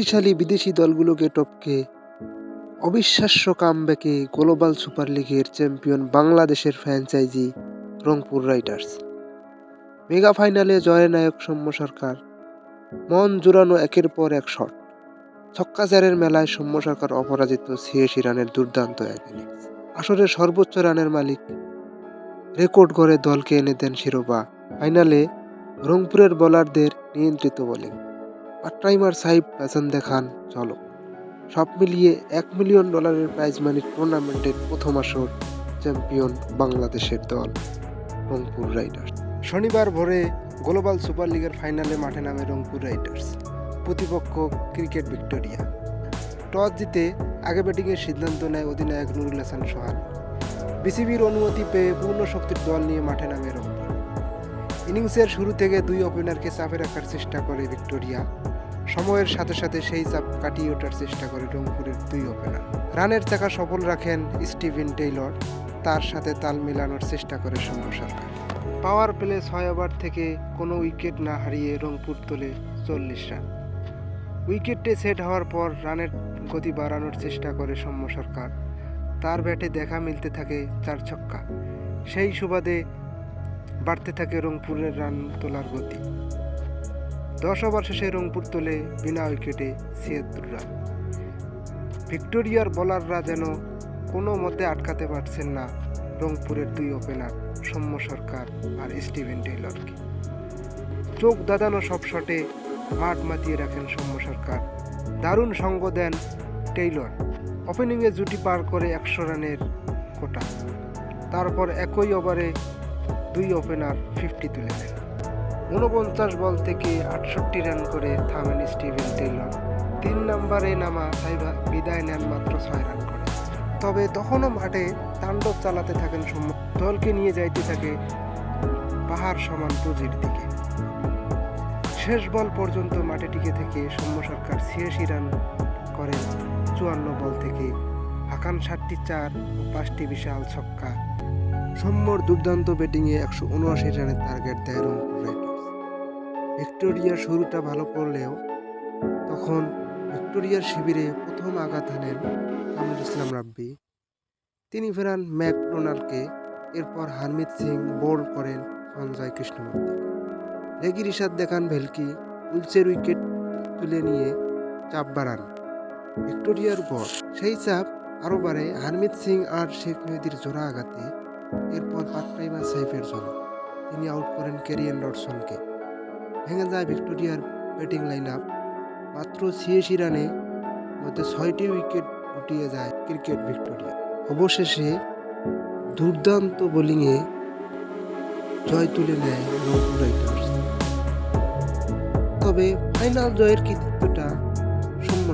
শক্তিশালী বিদেশি দলগুলোকে টপকে অবিশ্বাস্য কামব্যাকে গ্লোবাল সুপার লিগের চ্যাম্পিয়ন বাংলাদেশের ফ্র্যাঞ্চাইজি রংপুর রাইডার্স মেগা ফাইনালে জয়ের নায়ক সৌম্য সরকার। মন জোরানো একের পর এক শট ছক্কাচারের মেলায় সৌম্য সরকার অপরাজিত ছিয়াশি রানের দুর্দান্ত এক ইনিংস আসরের সর্বোচ্চ রানের মালিক। রেকর্ড করে দলকে এনে দেন শিরোপা। ফাইনালে রংপুরের বোলারদের নিয়ন্ত্রিত বোলিং পাট্টাইমার সাহিব প্যাশন দেখান, চলো। সব মিলিয়ে এক মিলিয়ন ডলারের প্রাইজ মানি টুর্নামেন্টের প্রথম আসর চ্যাম্পিয়ন বাংলাদেশের দল, রংপুর রাইডার্স শনিবার ভোরে গ্লোবাল সুপার লিগের ফাইনালে মাঠে নামে রংপুর রাইডার্স প্রতিপক্ষ ক্রিকেট ভিক্টোরিয়া টস জিতে আগে ব্যাটিংয়ের সিদ্ধান্ত নেয় অধিনায়ক নুরুল হাসান সোহান বিসিবির অনুমতি পেয়ে পূর্ণ শক্তির দল নিয়ে মাঠে নামে রংপুর। ইনিংসের শুরু থেকে দুই ওপেনারকে চাপে রাখার চেষ্টা করে ভিক্টোরিয়া। সময়ের সাথে সাথে সেই চাপ কাটিয়ে ওঠার চেষ্টা করে রংপুরের দুই ওপেনার রানের চাকা সফল রাখেন স্টিভেন টেইলর, তার সাথে তাল মেলানোর চেষ্টা করে সৌম্য সরকার। পাওয়ার প্লে ছয় ওভার থেকে কোনো উইকেট না হারিয়ে রংপুর তোলে চল্লিশ রান। উইকেটে সেট হওয়ার পর রানের গতি বাড়ানোর চেষ্টা করে সৌম্য সরকার। তার ব্যাটে দেখা মিলতে থাকে চার ছক্কা। সেই সুবাদে বাড়তে থাকে রংপুরের রান তোলার গতি। দশ ওভার শেষে রংপুর তোলে বিনা উইকেটে ছিয়াত্তর রান। ভিক্টোরিয়ার বোলাররা যেন কোনো মতে আটকাতে পারছেন না রংপুরের দুই ওপেনার সৌম্য সরকার আর স্টিভেন টেইলরকে। চোখ দাদানো সব শটে মাঠ মাতিয়ে রাখেন সৌম্য সরকার। দারুণ সঙ্গ দেন টেইলর। ওপেনিংয়ে জুটি পার করে একশো রানের কোটা। তারপর একই ওভারে দুই ওপেনার ফিফটি তুলে নেন ঊনপঞ্চাশ বল থেকে আটষট্টি রান করে থামেন স্টিভেন টেইলর। তিন নম্বরে নামা সাইবা, বিদায় নেন মাত্র ছয় রান করে। তবে তখনও মাঠে তাণ্ডব চালাতে থাকেন দলকে নিয়ে যাইতে থাকে পাহাড় সমান পুঁজির দিকে। শেষ বল পর্যন্ত মাঠে টিকে থেকে সৌম্য সরকার ছিয়াশি রান করেন চুয়ান্ন বল থেকে। হাকান ষাটটি চার ও পাঁচটি বিশাল ছক্কা সৌম্যর দুর্দান্ত ব্যাটিংয়ে একশো উনআশি রানের টার্গেট দেয় রংপুর রাইডার্স। ভিক্টোরিয়ার শুরুটা ভালো করলেও তখন ভিক্টোরিয়ার শিবিরে প্রথম আঘাত হানেন কামরুল ইসলাম রাব্বি। তিনি ফেরান ম্যাকডোনাল্ডকে এরপর হারমিত সিং বোল্ড করেন সঞ্জয় কৃষ্ণমূর্তি লেগি রিশাদ দেখান ভেলকি উইলসের উইকেট তুলে নিয়ে চাপ বাড়ান। ভিক্টোরিয়ার উপর সেই চাপ আরও বাড়ে। হারমিত সিং আর শেখ মেহেদির জোড়া আঘাতে সাইফের জন্য। তিনি আউট করেন ক্যারিয়ান রডসনকে ভেঙে যায় ভিক্টোরিয়ার ব্যাটিং লাইন আপ মাত্র ছিয়াশি রানে মধ্যে ছয়টি উইকেট গুটিয়ে যায় ক্রিকেট ভিক্টোরিয়া। অবশেষে দুর্দান্ত বোলিংয়ে জয় তুলে নেয় রাইডার্স। তবে ফাইনাল জয়ের কৃতিত্বটা সৌম্য